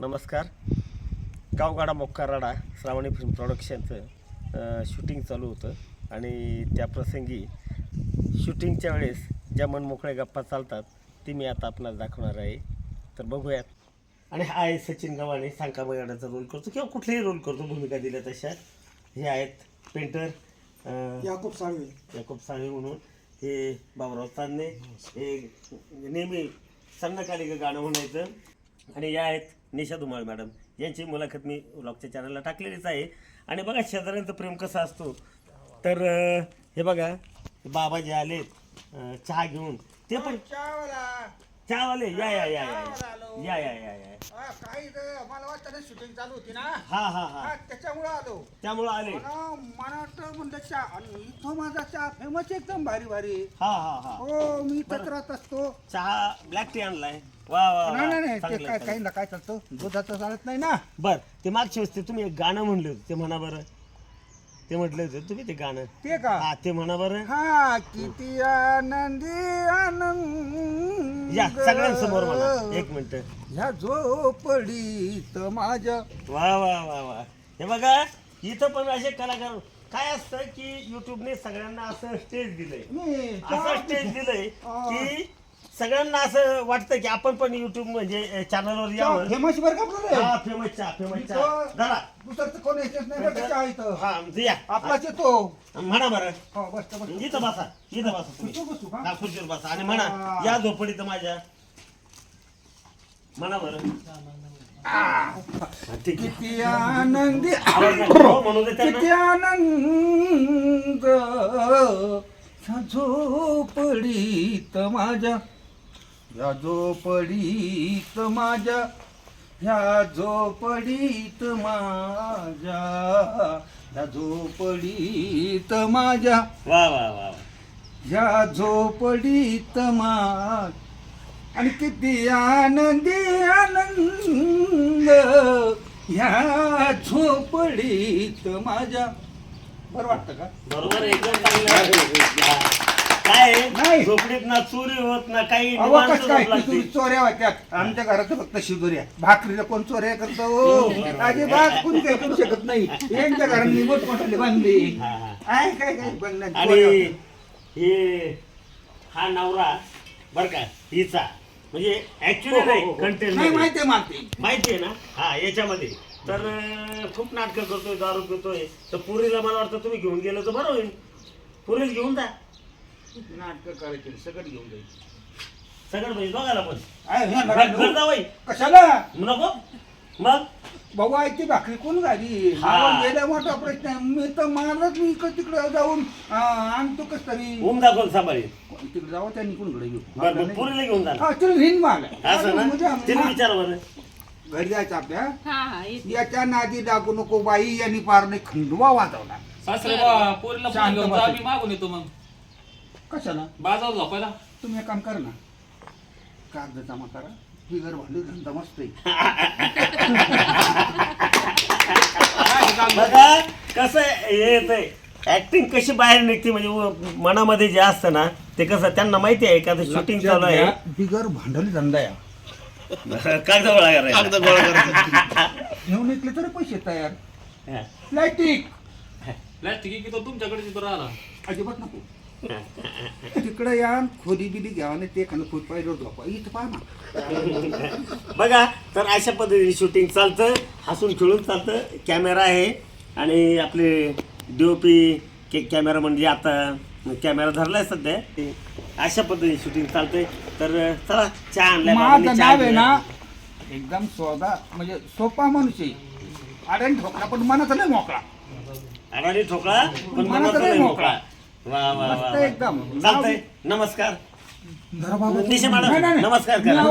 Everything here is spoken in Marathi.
नमस्कार. गावगाडा मोक्काराडा श्रावणी फिल्म प्रोडक्शनचं शूटिंग चालू होतं आणि त्या प्रसंगी शूटिंगच्या वेळेस ज्या मनमोकळ्या गप्पा चालतात ती मी आता आपणाला दाखवणार आहे. तर बघूयात. आणि हा आहे सचिन गव्हाणे सांका बगाडाचा रोल करतो किंवा कुठलाही रोल करतो भूमिका दिल्या तशा. हे आहेत पेंटर याकूब साळवे. याकोब साळवे म्हणून. हे बाबराव चांदणे हे नेहमी संध्याकाळी गाणं म्हणायचं. आणि या आहेत निशा धुमाळ मॅडम. यांची मुलाखत मी ब्लॉगच्या चॅनलला टाकलेलीच आहे. आणि बघा शेजाऱ्यांचं प्रेम कसं असतो. तर हे बघा बाबा जे आलेत अं, चहा घेऊन ते पण चहावाले? या या या या या या या या. काही मला वाटतं शूटिंग चालू होती ना. हा हा हा. त्याच्यामुळं आलो. त्यामुळं आले. मला वाटतं म्हणलं चहा. आणि इथं माझा चहा फेमस एकदम भारी भारी. हा हा हा. हो मी राहत असतो. चहा ब्लॅक टी आणलाय. वा वा नाही नाही नाही, ते चांगलं, काय चांगलं. चालतं? दुधाचं चालत नाही ना. बर ते मागच्या वेळेस ते तुम्ही एक गाणं म्हणले होते ते म्हणा बरं. ते म्हटले होते तुम्ही ते गाणं? ते का? हा ते म्हणा बरं. हा किती आनंदी आनंद. या सगळ्यांसमोर म्हणा एक मिनिट. ह्या झोपडीत माझ्या वा वा वा वा. हे बघा इथं पण असे कलाकार काय असतं की युट्यूबने सगळ्यांना असं स्टेज दिलंय. मी असं स्टेज दिलंय की सगळ्यांना असं वाटतं की आपण पण युट्यूब म्हणजे चॅनलवर यावं. फेमस बरं का हा फेमस चहा फेमस चहा धरा. दुसरं कोण येतच नाही बरं का चहा इथं? हा या. आपलाच येतो. म्हणा बरं. हो बस बस. इथं बसा इथं बसा तुम्ही. तू बसू का हा खुर्चीवर बसा. आणि म्हणा हा. या झोपडीत माझ्या. म्हणा बरं. हा, ठीक आहे. किती आनंदी. आवाज नाही. हो, म्हणू दे त्यांना. किती आनंद. झोपडीत माझ्या ह्या झोपडीत माझ्या ह्या झोपडीत माझ्या ह्या झोपडीत माझ्या वा वा वा वा. ह्या झोपडीत मा आणि किती आनंदी आनंद ह्या झोपडीत माझ्या बरं वाटतं का बरोबर आहे, एकदम चांगलं. हा. काय? नाही. झोपडीत ना चोरी होत ना काही अहो निवांत कसं काय झोप लागते. तुम्ही चोऱ्या होत्यात आमच्या घरात फक्त शिदोऱ्या. भाकरीला कोण चोऱ्या करतो हो अजिबात कोणी काही करू शकत नाही. यांच्या घरांनी मोठमोठाले बांधले. हा, हा. आहे काय काय? बंगल्यात आणि चोऱ्या होत्या. हे हा नवरा बर का हिचा. म्हणजे हो, ऍक्च्युली हो, नाही हो. कंटेंट नाही माहिती आहे माहिती माहिती आहे ना? हा याच्यामध्ये. तर अं, खूप नाटकं करतोय दारू पितोय. तर पुरीला मला वाटतं तुम्ही घेऊन गेलं तर बरं होईल. पुरीला घेऊन जा. नाटक करायचे सगळं घेऊन जाईल सगळं म्हणजे दोघाला पण. आहे, ह्या घर घरात- जा बाई कशाला? नको. मग? भाऊ आयची भाकरी कोण घाली? हा. मावळ गेल्या मोठा प्रश्न आहे. मी तर मारलंच मी इकडं तिकडे जाऊन. आ, आणतो कस तरी. ऊन दाखवून सांभाळी? तिकडे जावं घेऊ? बरं बरं पुरीला घेऊन जा हा चल हिंद माग असं ना? तिने विचार बरं. घरी जायचं आपल्या? हा हा येते. याच्या नादी लागू नको बाई यांनी पारने खंडवा वाजवला. सासरे बा पोरीला फोन शांत घेऊन जा बसा. आम्ही मागून येतो मग. कशाला? बाजारात झोपायला. तुम्ही एक काम करा ना. कागद जमा करा. बिगर भांडी धंदा मस्त आहे. बघा कसं येत ऍक्टिंग कशी बाहेर निघते म्हणजे व- मनामध्ये जे असतं ना ते कसं त्यांना माहिती आहे का शूटिंग चालू आहे. बिगर भांडल धंदा या कागद गोळा करायचा. घेऊन निघले तरी पैसे तयार. हा. प्लॅस्टिक प्लॅस्टिक की तो तुमच्याकडे तिथं राहिला. अजिबात नको. तिकडे या खोली बिली घ्यावा नाही ते एखादं फूट पाहिजे झोपा इथं पहा ना बघा तर अशा पद्धतीने शूटिंग चालतं हसून खेळून चालतं कॅमेरा आहे आणि आपले डीओपी के कॅमेरा म्हणजे आता कॅमेरा धरलाय सध्या ते अशा पद्धतीने शूटिंग चालतंय तर चला चहा आणलाय माझं बाबांनी, चहा नाव आहे ना. एकदम सोदा म्हणजे सोपा मनुष्य आहे. अडाणी ठोकला पण मनाचा नाही मोकळा अडाणी ठोकळा पण मनाचा नाही मोकळा. चालतंय. नमस्कार. नमस्कार करा.